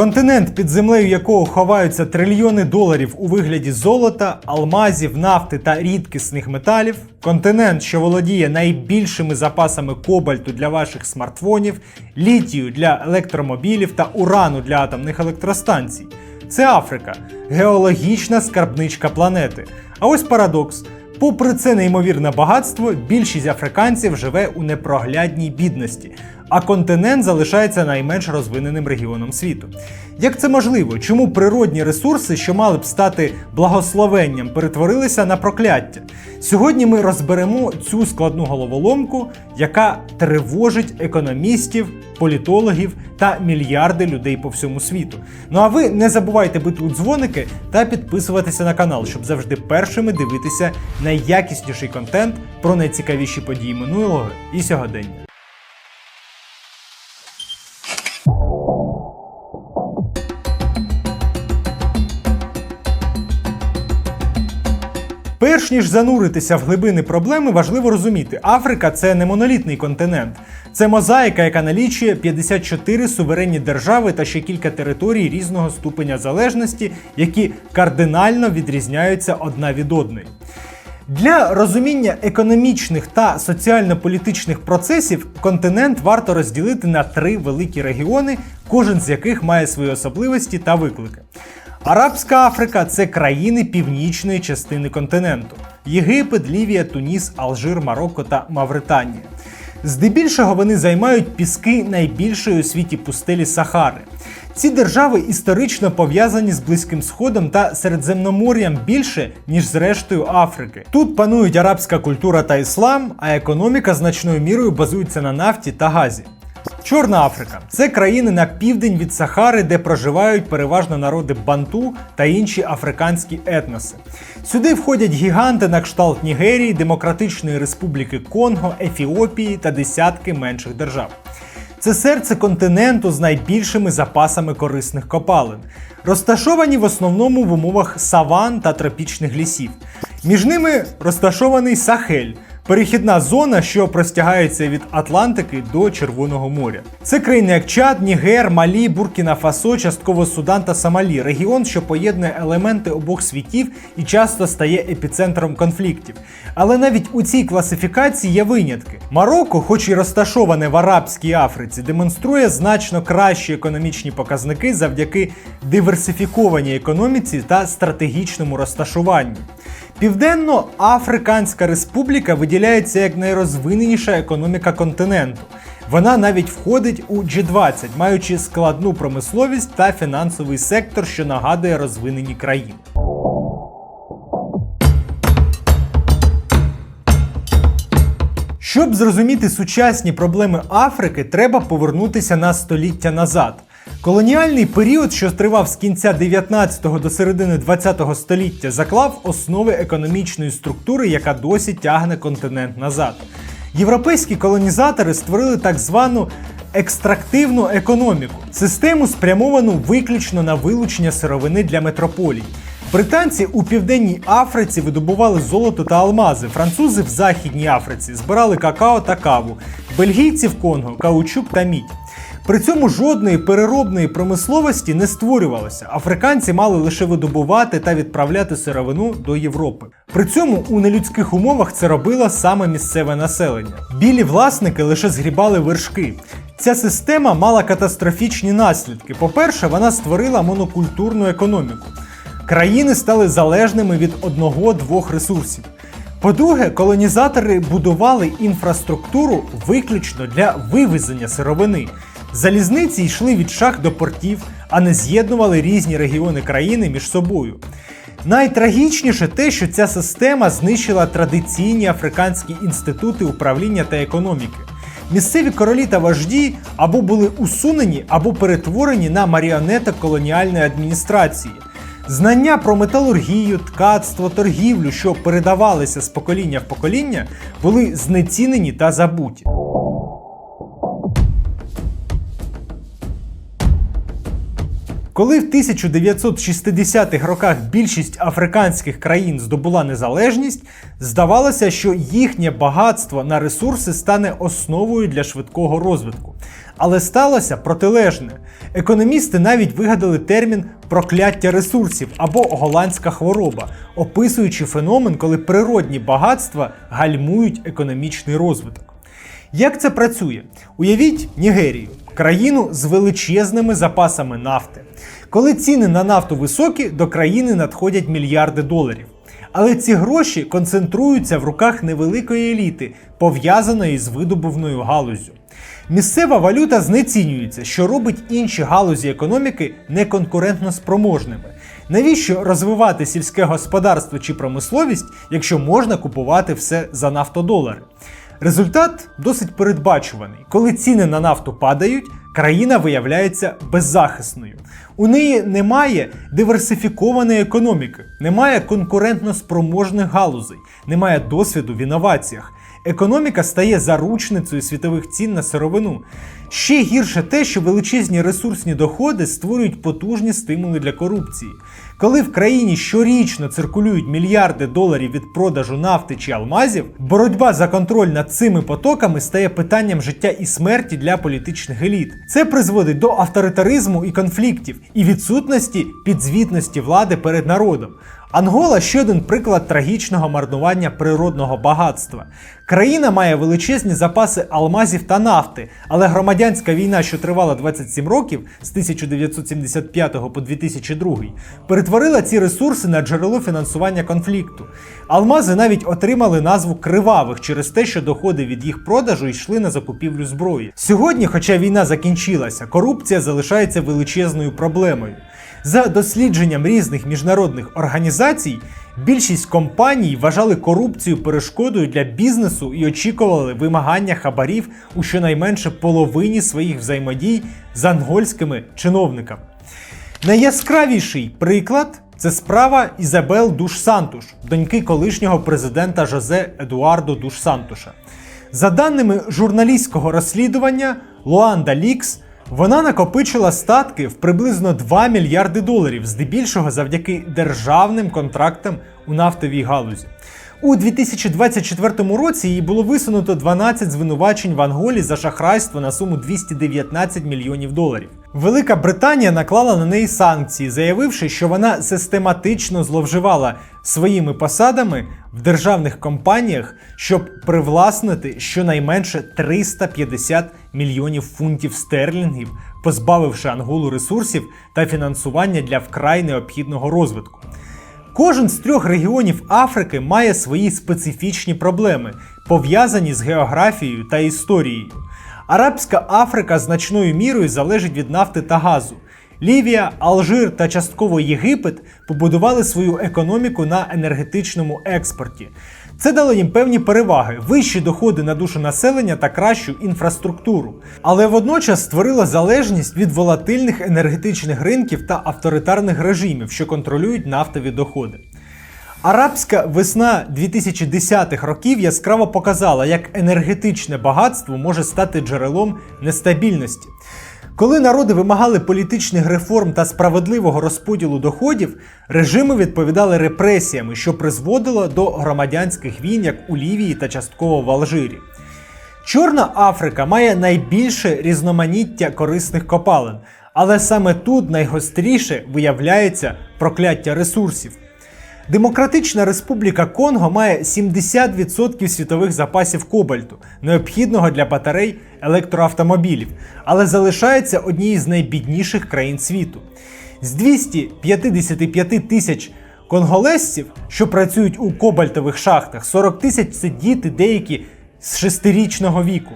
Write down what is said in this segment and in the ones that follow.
Континент, під землею якого ховаються трильйони доларів у вигляді золота, алмазів, нафти та рідкісних металів. Континент, що володіє найбільшими запасами кобальту для ваших смартфонів, літію для електромобілів та урану для атомних електростанцій. Це Африка, геологічна скарбничка планети. А ось парадокс. Попри це неймовірне багатство, більшість африканців живе у непроглядній бідності, а континент залишається найменш розвиненим регіоном світу. Як це можливо? Чому природні ресурси, що мали б стати благословенням, перетворилися на прокляття? Сьогодні ми розберемо цю складну головоломку, яка тривожить економістів, політологів та мільярди людей по всьому світу. Ну а ви не забувайте бити у дзвоники та підписуватися на канал, щоб завжди першими дивитися найякісніший контент про найцікавіші події минулого і сьогодення. Перш ніж зануритися в глибини проблеми, важливо розуміти, Африка це не монолітний континент. Це мозаїка, яка налічує 54 суверенні держави та ще кілька територій різного ступеня залежності, які кардинально відрізняються одна від одної. Для розуміння економічних та соціально-політичних процесів континент варто розділити на три великі регіони, кожен з яких має свої особливості та виклики. Арабська Африка це країни північної частини континенту: Єгипет, Лівія, Туніс, Алжир, Марокко та Мавританія. Здебільшого вони займають піски найбільшої у світі пустелі Сахари. Ці держави історично пов'язані з Близьким Сходом та Середземномор'ям більше, ніж з рештою Африки. Тут панують арабська культура та іслам, а економіка значною мірою базується на нафті та газі. Чорна Африка це країни на південь від Сахари, де проживають переважно народи Банту та інші африканські етноси. Сюди входять гіганти на кшталт Нігерії, Демократичної Республіки Конго, Ефіопії та десятки менших держав. Це серце континенту з найбільшими запасами корисних копалин, розташовані в основному в умовах саван та тропічних лісів. Між ними розташований Сахель. Перехідна зона, що простягається від Атлантики до Червоного моря. Це країни як Чад, Нігер, Малі, Буркіна Фасо, частково Судан та Сомалі. Регіон, що поєднує елементи обох світів і часто стає епіцентром конфліктів. Але навіть у цій класифікації є винятки. Марокко, хоч і розташоване в Арабській Африці, демонструє значно кращі економічні показники завдяки диверсифікованій економіці та стратегічному розташуванню. Південно-Африканська Республіка виділяється як найрозвиненіша економіка континенту. Вона навіть входить у G20, маючи складну промисловість та фінансовий сектор, що нагадує розвинені країни. Щоб зрозуміти сучасні проблеми Африки, треба повернутися на століття назад. Колоніальний період, що тривав з кінця 19-го до середини 20-го століття, заклав основи економічної структури, яка досі тягне континент назад. Європейські колонізатори створили так звану екстрактивну економіку, систему спрямовану виключно на вилучення сировини для метрополій. Британці у південній Африці видобували золото та алмази, французи в Західній Африці збирали какао та каву, бельгійці в Конго каучук та мідь. При цьому жодної переробної промисловості не створювалося. Африканці мали лише видобувати та відправляти сировину до Європи. При цьому у нелюдських умовах це робило саме місцеве населення. Білі власники лише згрібали вершки. Ця система мала катастрофічні наслідки. По-перше, вона створила монокультурну економіку. Країни стали залежними від одного-двох ресурсів. По-друге, колонізатори будували інфраструктуру виключно для вивезення сировини. Залізниці йшли від шах до портів, а не з'єднували різні регіони країни між собою. Найтрагічніше те, що ця система знищила традиційні африканські інститути управління та економіки. Місцеві королі та вожді або були усунені, або перетворені на маріонеток колоніальної адміністрації. Знання про металургію, ткацтво, торгівлю, що передавалися з покоління в покоління, були знецінені та забуті. Коли в 1960-х роках більшість африканських країн здобула незалежність, здавалося, що їхнє багатство на ресурси стане основою для швидкого розвитку. Але сталося протилежне. Економісти навіть вигадали термін прокляття ресурсів або голландська хвороба, описуючи феномен, коли природні багатства гальмують економічний розвиток. Як це працює? Уявіть Нігерію, країну з величезними запасами нафти. Коли ціни на нафту високі, до країни надходять мільярди доларів. Але ці гроші концентруються в руках невеликої еліти, пов'язаної з видобувною галуззю. Місцева валюта знецінюється, що робить інші галузі економіки неконкурентно спроможними. Навіщо розвивати сільське господарство чи промисловість, якщо можна купувати все за нафтодолари? Результат досить передбачуваний. Коли ціни на нафту падають, країна виявляється беззахисною. У неї немає диверсифікованої економіки, немає конкурентно спроможних галузей, немає досвіду в інноваціях. Економіка стає заручницею світових цін на сировину. Ще гірше те, що величезні ресурсні доходи створюють потужні стимули для корупції. Коли в країні щорічно циркулюють мільярди доларів від продажу нафти чи алмазів, боротьба за контроль над цими потоками стає питанням життя і смерті для політичних еліт. Це призводить до авторитаризму і конфліктів, і відсутності підзвітності влади перед народом. Ангола ще один приклад трагічного марнування природного багатства. Країна має величезні запаси алмазів та нафти, але громадянська війна, що тривала 27 років з 1975 по 2002, перетворила ці ресурси на джерело фінансування конфлікту. Алмази навіть отримали назву кривавих через те, що доходи від їх продажу йшли на закупівлю зброї. Сьогодні, хоча війна закінчилася, корупція залишається величезною проблемою. За дослідженням різних міжнародних організацій, більшість компаній вважали корупцію перешкодою для бізнесу і очікували вимагання хабарів у щонайменше половині своїх взаємодій з ангольськими чиновниками. Найяскравіший приклад це справа Ізабел Душ Сантуш, доньки колишнього президента Жозе Едуардо Душ Сантуша. За даними журналістського розслідування Луанда Лікс, вона накопичила статки в приблизно 2 мільярди доларів, здебільшого завдяки державним контрактам у нафтовій галузі. У 2024 році їй було висунуто 12 звинувачень в Анголі за шахрайство на суму 219 мільйонів доларів. Велика Британія наклала на неї санкції, заявивши, що вона систематично зловживала своїми посадами в державних компаніях, щоб привласнити щонайменше 350 мільйонів фунтів стерлінгів, позбавивши Анголу ресурсів та фінансування для вкрай необхідного розвитку. Кожен з трьох регіонів Африки має свої специфічні проблеми, пов'язані з географією та історією. Арабська Африка значною мірою залежить від нафти та газу. Лівія, Алжир та частково Єгипет побудували свою економіку на енергетичному експорті. Це дало їм певні переваги, вищі доходи на душу населення та кращу інфраструктуру. Але водночас створило залежність від волатильних енергетичних ринків та авторитарних режимів, що контролюють нафтові доходи. Арабська весна 2010-х років яскраво показала, як енергетичне багатство може стати джерелом нестабільності. Коли народи вимагали політичних реформ та справедливого розподілу доходів, режими відповідали репресіями, що призводило до громадянських війн, як у Лівії та частково в Алжирі. Чорна Африка має найбільше різноманіття корисних копалин, але саме тут найгостріше виявляється прокляття ресурсів. Демократична Республіка Конго має 70% світових запасів кобальту, необхідного для батарей електроавтомобілів, але залишається однією з найбідніших країн світу. З 255 тисяч конголезців, що працюють у кобальтових шахтах, 40 тисяч це діти деякі з шестирічного віку.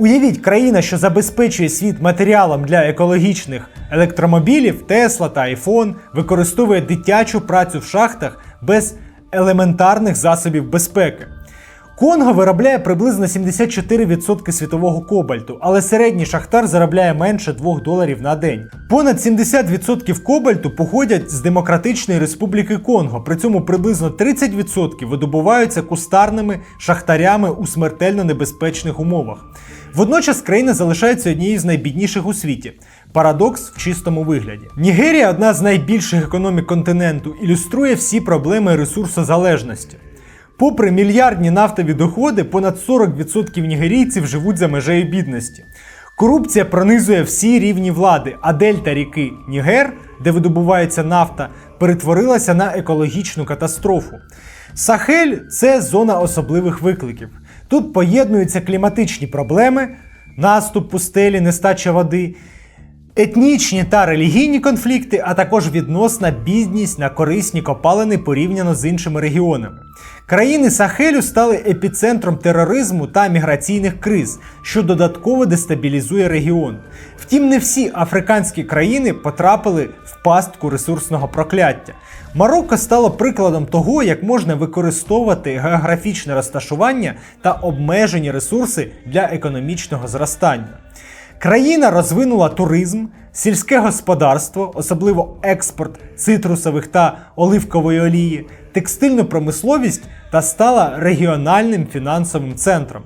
Уявіть, країна, що забезпечує світ матеріалом для екологічних електромобілів, Тесла та iPhone, використовує дитячу працю в шахтах без елементарних засобів безпеки. Конго виробляє приблизно 74% світового кобальту, але середній шахтар заробляє менше 2 доларів на день. Понад 70% кобальту походять з Демократичної Республіки Конго, при цьому приблизно 30% видобуваються кустарними шахтарями у смертельно небезпечних умовах. Водночас країна залишається однією з найбідніших у світі. Парадокс в чистому вигляді. Нігерія, одна з найбільших економік континенту, ілюструє всі проблеми ресурсозалежності. Попри мільярдні нафтові доходи, понад 40% нігерійців живуть за межею бідності. Корупція пронизує всі рівні влади, а дельта ріки Нігер, де видобувається нафта, перетворилася на екологічну катастрофу. Сахель це зона особливих викликів. Тут поєднуються кліматичні проблеми, наступ пустелі, нестача води, етнічні та релігійні конфлікти, а також відносна бідність на корисні копалини порівняно з іншими регіонами. Країни Сахелю стали епіцентром тероризму та міграційних криз, що додатково дестабілізує регіон. Втім, не всі африканські країни потрапили в пастку ресурсного прокляття. Марокко стало прикладом того, як можна використовувати географічне розташування та обмежені ресурси для економічного зростання. Країна розвинула туризм, сільське господарство, особливо експорт цитрусових та оливкової олії, текстильну промисловість та стала регіональним фінансовим центром.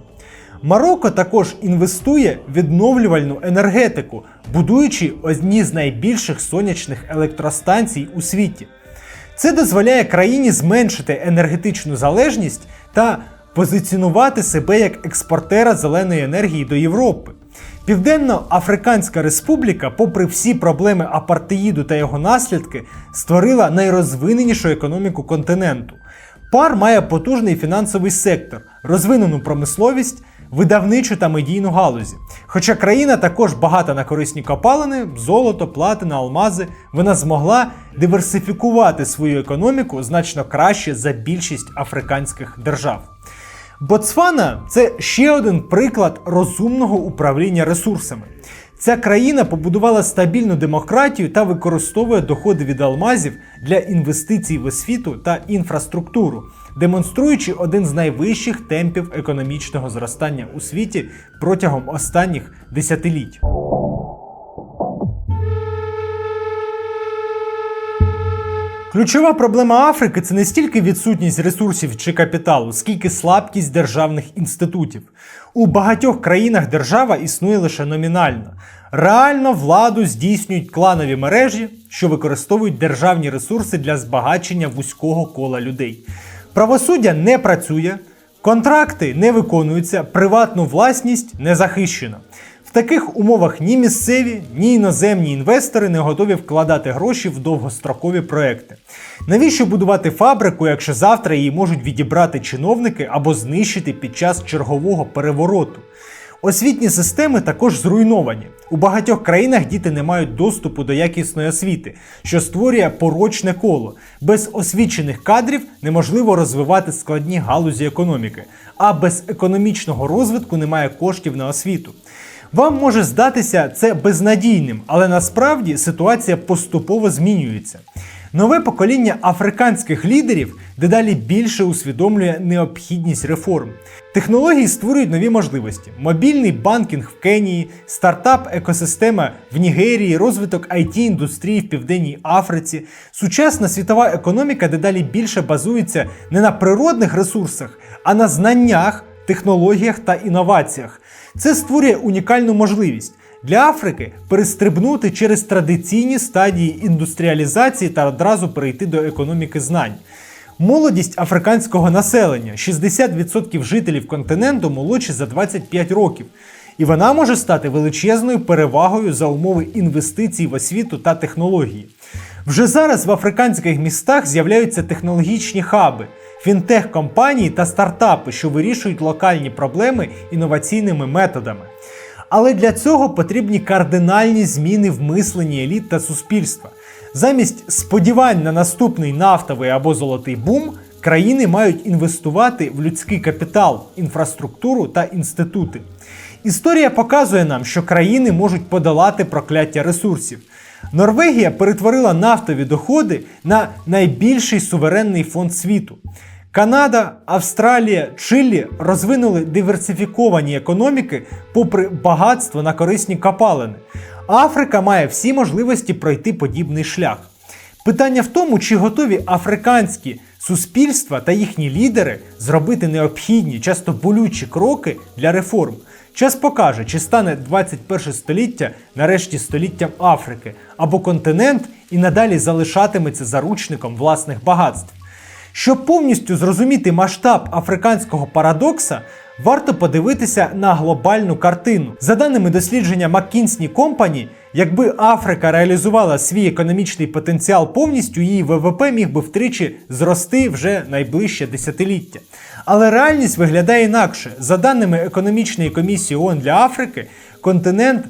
Марокко також інвестує в відновлювальну енергетику, будуючи одні з найбільших сонячних електростанцій у світі. Це дозволяє країні зменшити енергетичну залежність та позиціонувати себе як експортера зеленої енергії до Європи. Південно-Африканська Республіка, попри всі проблеми апартеїду та його наслідки, створила найрозвиненішу економіку континенту. Пар має потужний фінансовий сектор, розвинену промисловість, видавничу та медійну галузі. Хоча країна також багата на корисні копалини, золото, платина, алмази, вона змогла диверсифікувати свою економіку значно краще за більшість африканських держав. Ботсвана це ще один приклад розумного управління ресурсами. Ця країна побудувала стабільну демократію та використовує доходи від алмазів для інвестицій в освіту та інфраструктуру, демонструючи один з найвищих темпів економічного зростання у світі протягом останніх десятиліть. Ключова проблема Африки це не стільки відсутність ресурсів чи капіталу, скільки слабкість державних інститутів. У багатьох країнах держава існує лише номінально. Реально владу здійснюють кланові мережі, що використовують державні ресурси для збагачення вузького кола людей. Правосуддя не працює, контракти не виконуються, приватну власність не захищено. Таких умовах ні місцеві, ні іноземні інвестори не готові вкладати гроші в довгострокові проекти. Навіщо будувати фабрику, якщо завтра її можуть відібрати чиновники або знищити під час чергового перевороту? Освітні системи також зруйновані. У багатьох країнах діти не мають доступу до якісної освіти, що створює порочне коло. Без освічених кадрів неможливо розвивати складні галузі економіки, а без економічного розвитку немає коштів на освіту. Вам може здатися це безнадійним, але насправді ситуація поступово змінюється. Нове покоління африканських лідерів дедалі більше усвідомлює необхідність реформ. Технології створюють нові можливості: мобільний банкінг в Кенії, стартап-екосистема в Нігерії, розвиток it індустрії в Південній Африці. Сучасна світова економіка дедалі більше базується не на природних ресурсах, а на знаннях, технологіях та інноваціях. Це створює унікальну можливість для Африки перестрибнути через традиційні стадії індустріалізації та одразу перейти до економіки знань. Молодість африканського населення 60% жителів континенту молодші за 25 років. І вона може стати величезною перевагою за умови інвестицій в освіту та технології. Вже зараз в африканських містах з'являються технологічні хаби, фінтех-компанії та стартапи, що вирішують локальні проблеми інноваційними методами. Але для цього потрібні кардинальні зміни в мисленні еліт та суспільства. Замість сподівань на наступний нафтовий або золотий бум, країни мають інвестувати в людський капітал, інфраструктуру та інститути. Історія показує нам, що країни можуть подолати прокляття ресурсів. Норвегія перетворила нафтові доходи на найбільший суверенний фонд світу. Канада, Австралія, Чилі розвинули диверсифіковані економіки попри багатство на корисні копалини. Африка має всі можливості пройти подібний шлях. Питання в тому, чи готові африканські суспільства та їхні лідери зробити необхідні, часто болючі кроки для реформ. Час покаже, чи стане 21 століття нарешті століттям Африки, або континент і надалі залишатиметься заручником власних багатств. Щоб повністю зрозуміти масштаб африканського парадокса, варто подивитися на глобальну картину. За даними дослідження McKinsey Company, якби Африка реалізувала свій економічний потенціал повністю, її ВВП міг би втричі зрости вже найближче десятиліття. Але реальність виглядає інакше. За даними економічної комісії ООН для Африки, континент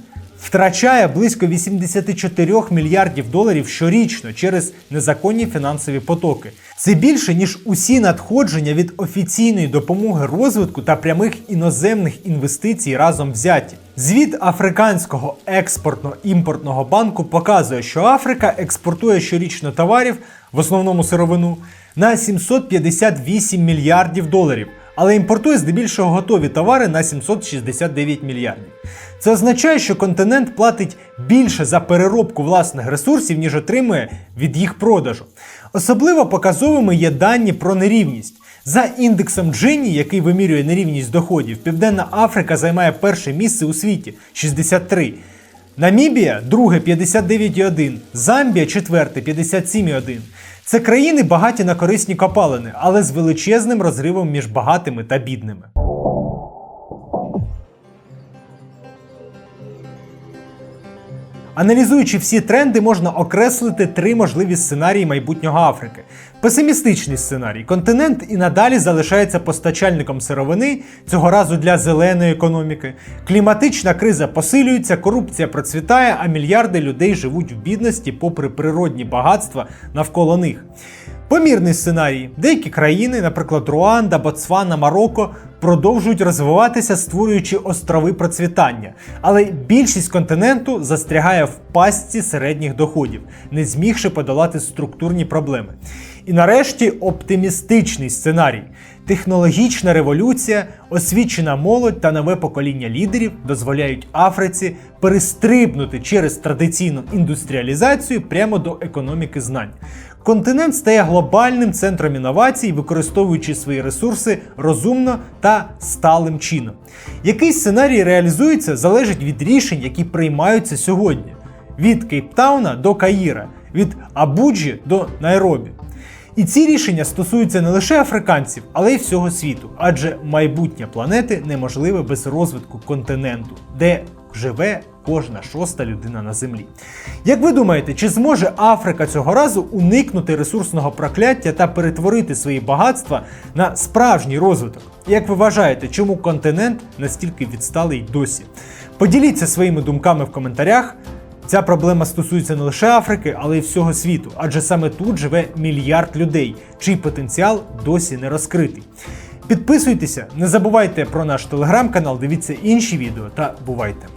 втрачає близько 84 мільярдів доларів щорічно через незаконні фінансові потоки. Це більше ніж усі надходження від офіційної допомоги розвитку та прямих іноземних інвестицій разом взяті. Звіт Африканського експортно-імпортного банку показує, що Африка експортує щорічно товарів, в основному сировину, на 758 мільярдів доларів але імпортує здебільшого готові товари на 769 мільярдів. Це означає, що континент платить більше за переробку власних ресурсів, ніж отримує від їх продажу. Особливо показовими є дані про нерівність. За індексом Джині, який вимірює нерівність доходів, Південна Африка займає перше місце у світі 63. Намібія друге 59,1, Замбія четверте 57,1. Це країни багаті на корисні копалини, але з величезним розривом між багатими та бідними. Аналізуючи всі тренди, можна окреслити три можливі сценарії майбутнього Африки. Песимістичний сценарій. Континент і надалі залишається постачальником сировини, цього разу для зеленої економіки. Кліматична криза посилюється, корупція процвітає, а мільярди людей живуть в бідності попри природні багатства навколо них. Помірний сценарій. Деякі країни, наприклад, Руанда, Ботсвана, Марокко, продовжують розвиватися, створюючи острови процвітання. Але більшість континенту застрягає в пастці середніх доходів, не змігши подолати структурні проблеми. І нарешті оптимістичний сценарій. Технологічна революція, освічена молодь та нове покоління лідерів дозволяють Африці перестрибнути через традиційну індустріалізацію прямо до економіки знань. Континент стає глобальним центром інновацій, використовуючи свої ресурси розумно та сталим чином. Який сценарій реалізується, залежить від рішень, які приймаються сьогодні: від Кейптауна до Каїра, від Абуджі до Найробі. І ці рішення стосуються не лише африканців, але й всього світу, адже майбутнє планети неможливе без розвитку континенту, де живе кожна шоста людина на землі. Як ви думаєте, чи зможе Африка цього разу уникнути ресурсного прокляття та перетворити свої багатства на справжній розвиток? Як ви вважаєте, чому континент настільки відсталий досі? Поділіться своїми думками в коментарях. Ця проблема стосується не лише Африки, але й всього світу, адже саме тут живе мільярд людей, чий потенціал досі не розкритий. Підписуйтеся, не забувайте про наш телеграм-канал, дивіться інші відео та бувайте!